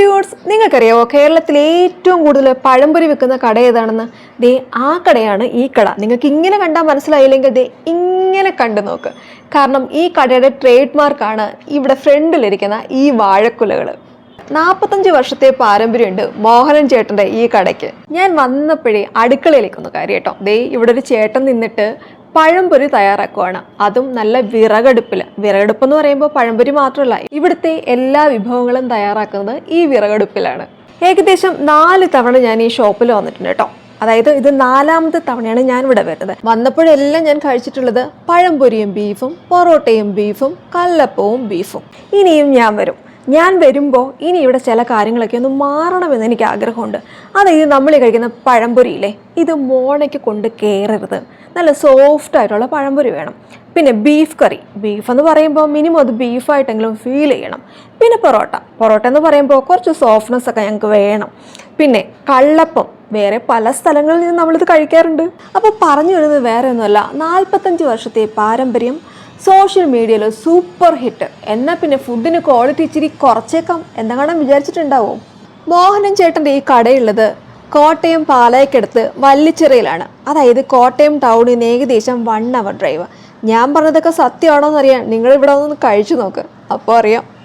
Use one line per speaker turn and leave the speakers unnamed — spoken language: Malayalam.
ഡ്യൂട്സ് നിങ്ങൾക്കറിയാവോ കേരളത്തിൽ ഏറ്റവും കൂടുതൽ പഴംപൊരി വിൽക്കുന്ന കട ഏതാണെന്ന്? ദേ ആ കടയാണ് ഈ കട. നിങ്ങൾക്ക് ഇങ്ങനെ കണ്ടാൽ മനസ്സിലായില്ലെങ്കിൽ ദേ ഇങ്ങനെ കണ്ടു നോക്ക്. കാരണം ഈ കടയുടെ ട്രേഡ് മാർക്കാണ് ഇവിടെ ഫ്രണ്ടിലിരിക്കുന്ന ഈ വാഴക്കുലകൾ നാൽപ്പത്തഞ്ച് വർഷത്തെ പാരമ്പര്യമുണ്ട് മോഹനൻ ചേട്ടന്റെ ഈ കടയ്ക്ക്. ഞാൻ വന്നപ്പോഴേ അടുക്കളയിലേക്കൊന്ന് കയറി കേട്ടോ. ദേ ഇവിടെ ഒരു ചേട്ടൻ നിന്നിട്ട് പഴംപൊരി തയ്യാറാക്കുവാണ്. അതും നല്ല വിറകടുപ്പിൽ വിറകടുപ്പ് എന്ന് പറയുമ്പോൾ പഴംപൊരി മാത്രമല്ല ഇവിടുത്തെ എല്ലാ വിഭവങ്ങളും തയ്യാറാക്കുന്നത് ഈ വിറകടുപ്പിലാണ്. ഏകദേശം നാല് തവണ ഞാൻ ഈ ഷോപ്പിൽ വന്നിട്ടുണ്ട് കേട്ടോ. അതായത് ഇത് നാലാമത്തെ തവണയാണ് ഞാൻ ഇവിടെ വരുന്നത്. വന്നപ്പോഴെല്ലാം ഞാൻ കഴിച്ചിട്ടുള്ളത് പഴംപൊരിയും ബീഫും പൊറോട്ടയും ബീഫും കല്ലപ്പവും ബീഫും. ഇനിയും ഞാൻ വരും. ഞാൻ വരുമ്പോൾ ഇനി ഇവിടെ ചില കാര്യങ്ങളൊക്കെ ഒന്ന് മാറണമെന്ന് എനിക്ക് ആഗ്രഹമുണ്ട്. അതായത് നമ്മൾ കഴിക്കുന്ന പഴംപൊരിയില്ലേ? ഇത് മോണയ്ക്ക് കൊണ്ട് കയറരുത് നല്ല സോഫ്റ്റ് ആയിട്ടുള്ള പഴംപൊരി വേണം. പിന്നെ ബീഫ് കറി ബീഫ് എന്ന് പറയുമ്പോൾ മിനിമം അത് ബീഫായിട്ടെങ്കിലും ഫീൽ ചെയ്യണം. പിന്നെ പൊറോട്ട. പൊറോട്ട എന്ന് പറയുമ്പോൾ കുറച്ച് സോഫ്റ്റ്നെസ് ഒക്കെ ഞങ്ങൾക്ക് വേണം. പിന്നെ കള്ളപ്പം. വേറെ പല സ്ഥലങ്ങളിൽ നിന്ന് നമ്മളിത് കഴിക്കാറുണ്ട്. അപ്പോൾ പറഞ്ഞു വരുന്നത് വേറെ ഒന്നുമല്ല നാൽപ്പത്തഞ്ച് വർഷത്തെ പാരമ്പര്യം സോഷ്യൽ മീഡിയയിൽ സൂപ്പർ ഹിറ്റ്. എന്നാൽ പിന്നെ ഫുഡിന് ക്വാളിറ്റി ഇച്ചിരി കുറച്ചേക്കാം എന്തെങ്കിലും വിചാരിച്ചിട്ടുണ്ടാവും? മോഹനൻ ചേട്ടന്റെ ഈ കടയുള്ളത് കോട്ടയം പാലായ്ക്കടുത്ത് വല്ലിച്ചിറയിലാണ്. അതായത് കോട്ടയം ടൗണിൽ നിന്ന് ഏകദേശം വൺ അവർ ഡ്രൈവ് ഞാൻ പറഞ്ഞതൊക്കെ സത്യമാണോ എന്നറിയാൻ നിങ്ങൾ ഇവിടെ ഒന്ന് കഴിച്ചു നോക്ക്. അപ്പോൾ അറിയാം.